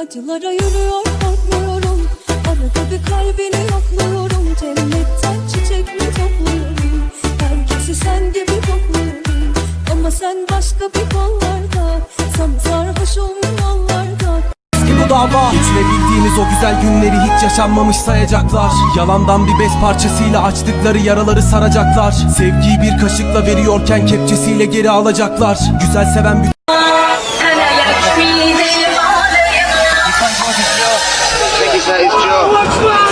Acılara yürüyor korkmuyorum Arada bir kalbini yokluyorum. Cennetten çiçek mi topluyorum? Herkesi sen gibi kokluyorum Ama sen başka bir kollarda. Sana Eski bu dava. Geçirebildiğimiz o güzel günleri hiç yaşanmamış sayacaklar. Yalandan bir bez parçasıyla açtıkları yaraları saracaklar. Sevgiyi bir kaşıkla veriyorken kepçesiyle geri alacaklar. Güzel seven bir Bir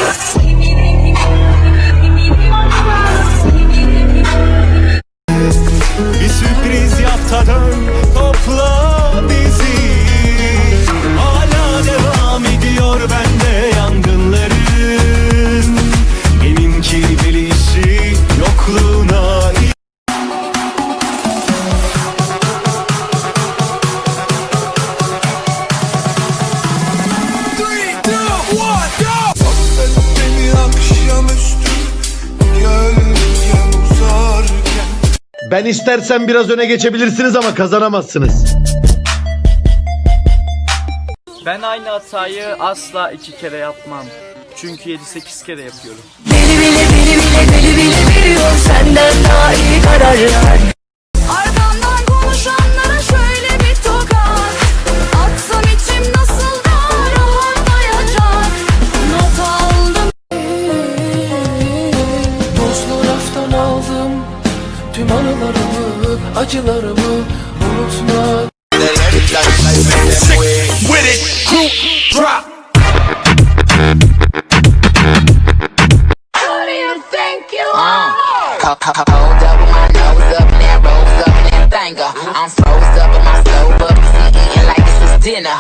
Ben istersen biraz öne geçebilirsiniz ama kazanamazsınız. Ben aynı hatayı asla iki kere yapmam. Çünkü 7-8 kere yapıyorum. Beni bile beni bile beni bile biliyor acılarımı unutma dinner.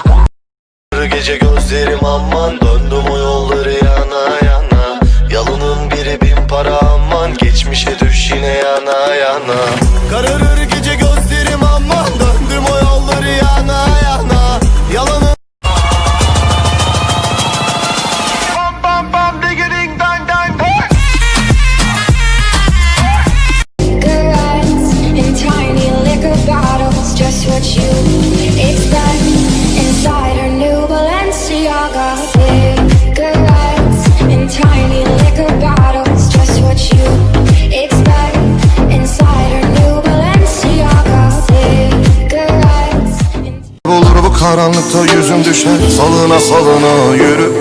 Gece gözlerim aman döndüm o yolları yana yana Yalının biri bin para aman geçmişe düş yine yana yana Kararır karanlıkta yüzüm düşer. Salına salına yürü.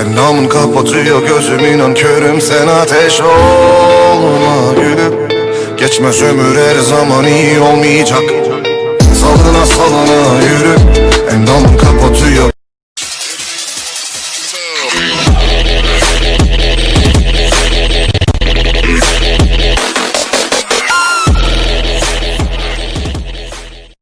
Endamın kapatıyor gözüm inan körüm. Sen ateş olma gülüm. Geçmez ömür her zaman iyi olmayacak. Salına salına yürü. Endamın kapatıyor